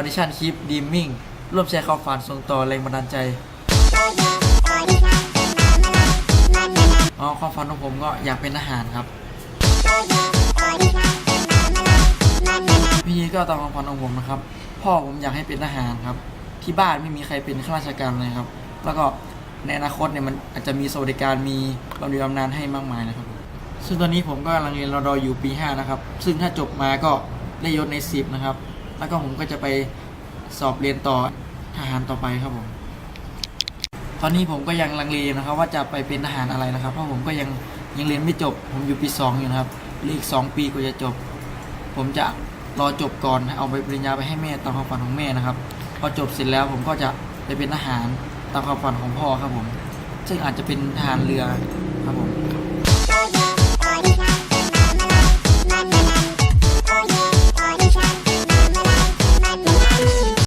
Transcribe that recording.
อดิชั่นคลิปดีมิ่งร่วมแชร์ความฝันส่งต่อแรงบันดาลใจอ๋อความฝันของผมก็อยากเป็นทหารครับพี่นี้ก็ตามความฝันของผมนะครับ พ่อผมอยากให้เป็นทหารครับ ที่บ้านไม่มีใครเป็นข้าราชการเลยครับ แล้วก็ในอนาคตเนี่ยมันอาจจะมีสวัสดิการมีบำเหน็จบำนาญให้มากมายนะครับ ซึ่งตอนนี้ผมก็กำลังเรียนรอดออยู่ปี 5 นะครับ ซึ่งถ้าจบมาก็ได้ยศใน 10 นะครับ แล้วก็ผมก็จะไปสอบเรียนต่อทหารต่อไปครับผมตอนนี้ผมก็ยังลังเลนะครับ ว่าจะไปเป็นทหารอะไรนะครับ เพราะผมก็ยังยังเรียนไม่จบ ผมอยู่ปี2องอยู่นะครับเหลืออีก2ปีกว่าจะจบ ผมจะรอจบก่อนเอาใบปริญญาไปให้แม่ตามความฝันของแม่นะครับ พอจบเสร็จแล้วผมก็จะไปเป็นทหารตามความฝันของพ่อครับผม ซึ่งอาจจะเป็นทหารเรือครับผม